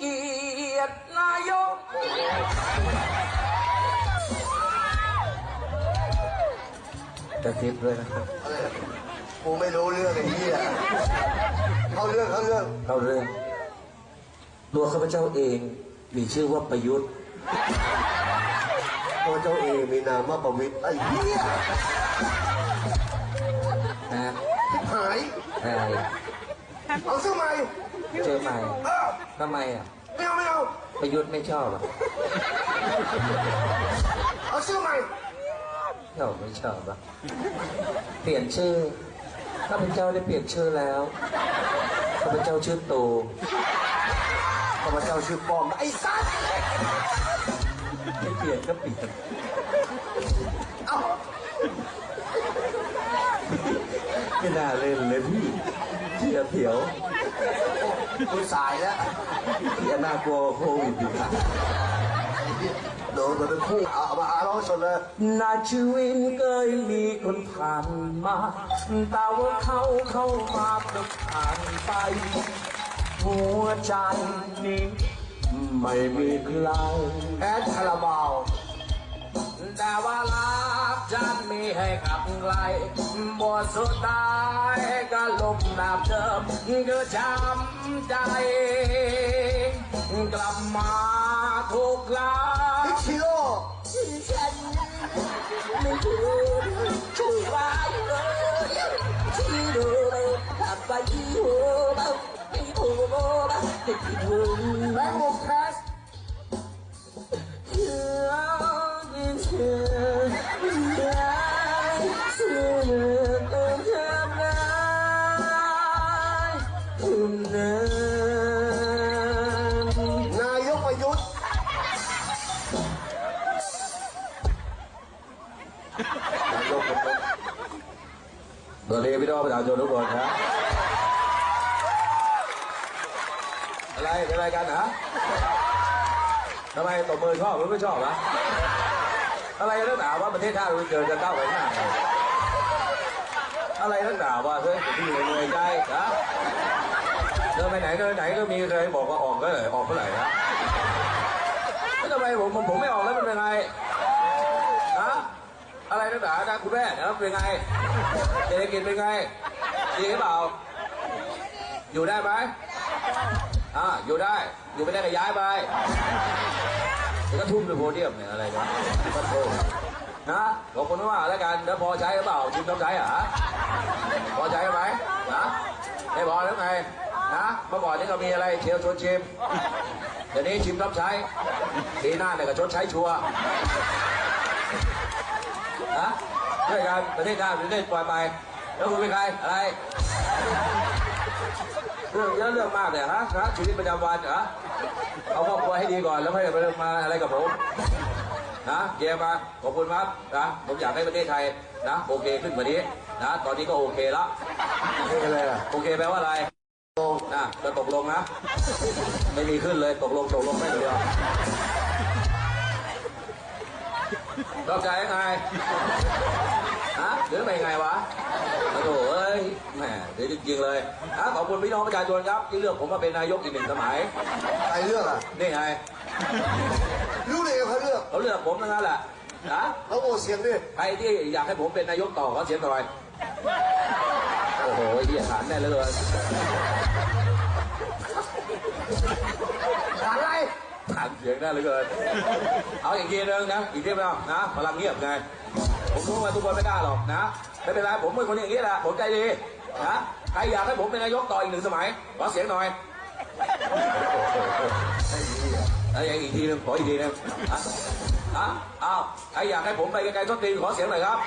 เกียรตินายก กระซิบด้วยนะครับอะไรนะกูไม่รู้เรื่องไอ้เหี้ยเขาเรื่องเขาเรื่องเราเรื่อง ตัวข้าพเจ้าเองมีชื่อว่าประยุทธ์ ตัวเจ้าเองมีนามว่าประวิตรไอ้เหี้ยนะหายอะไรเอาซื้อใหม่ เจอใหม่ เออ ทำไมอะ ไม่เอาไม่เอา ประยุทธ์ไม่ชอบอะเอาซื้อใหม่เราไม่ชอบอะ เปลี่ยนชื่อ ข้าพเจ้าได้เปลี่ยนชื่อแล้ว ข้าพเจ้าชื่อตูข้าพเจ้าชื่อป้อม ไอ้สัสไม่เปลี่ยนก็เปลี่ยนเอาไม่น่าเล่นเลยพี่เสียเถียว กูสายแล้วเสียน่ากลัวโควิดอีกอะโดนมันเป็นคู่เอามาอาร้องสดเลยนาชีวิตเคยมีคนผ่านมาแต่ว่าเขาเข้ามาก็ผ่านไปหัวใจนี้ไม่มีใครแอดคาราบาวแต่ว่ารัก ฉันมีให้กับใครบทสุดท้ายก็ลมแบบเดิมคือจำใจ กลับมาทุกครั้พิงกชิโร่ฉันไม่ถูกช่วยไว้เลยที่ดูกลับไปที่หัวบ้างที่หัวบ้างที่หัวบบ้าง สวัสดีพี่น้องประชาชนทุกคนครับอะไรเป็นอะไรกันฮะทำไมตบมือชอบหรือไม่ชอบวะอะไรนักหนาว่าประเทศชาติเราเจอจะก้าวไปหน้าอะไรนักหนาว่าเฮ้ยผมอยู่เหนื่อยใจนะเดินไปไหนเดินไหนก็มีใครบอกว่าออกก็เลยออกเมื่อไหร่นะแล้วทำไมผมผมไม่ออกแล้วมันเป็นไงนะ อะไรนักหนานะคุณแม่นะเป็นไงเศรษฐกิจเป็นไงดีหรือเปล่า อยู่ได้ไหมอ่าอยู่ได้ อยู่ไม่ได้ก็ย้ายไปเดี๋ยวก็ทุ่มไปโพเดียมเนี่ยอะไรนะก็โทษนะขอบคุณมากแล้วกันแล้วพอใช้หรือเปล่าชิมต้องใช้เหรอพอใช้ไหมนะไม่พอแล้วไงนะเมื่อก่อนนี่ก็มีอะไรเชียวชวนชิมเดี๋ยวนี้ชิมต้องใช้ปีหน้าเนี่ยก็ชดใช้ชัวร์ นะด้วยกันประเทศชาติประเทศปล่อยไปแล้วคุณเป็นใครอะไรเรื่องเยอะเรื่องมากเลยฮะนะชีวิตประจำวันเหรอเอาครอบครัวให้ดีก่อนแล้วค่อยมามาอะไรกับผมนะเกียร์มาขอบคุณครับนะผมอยากให้ประเทศไทยนะ โอเคขึ้นกว่านี้นะตอนนี้ก็โอเคแล้วนี่อะไรอะโอเคแปลว่าอะไรลงนะจะตกลงนะ ไม่มีขึ้นเลยตกลงตกลงไม่เดียว เข้าใจยังไงฮะหรือไม่ไงวะโอ้โหเอ้ยแหมเดี๋ยวจริงๆเลยนะขอบคุณพี่น้องประชาชนครับ ที่เลือกผมมาเป็นนายกอีกหนึ่งสมัย ใครเลือกอะ นี่ไงรู้เลยเขาเลือกเขาเลือกผมทั้งนั้นแหละนะเขาโอเสียงดิใครที่อยากให้ผมเป็นนายกต่อขอเสียงหน่อยโอ้โหเฮียฐานแน่เลย ฐานอะไร ฐาน เสียงแน่เหลยเกิน เอาอีกทีนึงนะ อีกทีนึงนะพลังเงียบไง ผมรู้ว่าทุกคนไม่กล้าหรอกนะ ไม่เป็นไรผมเป็นคนอย่างนี้แหละ ผมใจดีนะ ใครอยากให้ผมเป็นนายกต่ออีกหนึ่งสมัย ขอเสียงหน่อยแล้วอย่างอีกทีนึงขออีกทีนึงอะอ้าว ใครอยากให้ผมไปไกลๆต้นตีนขอเสียงหน่อยครับ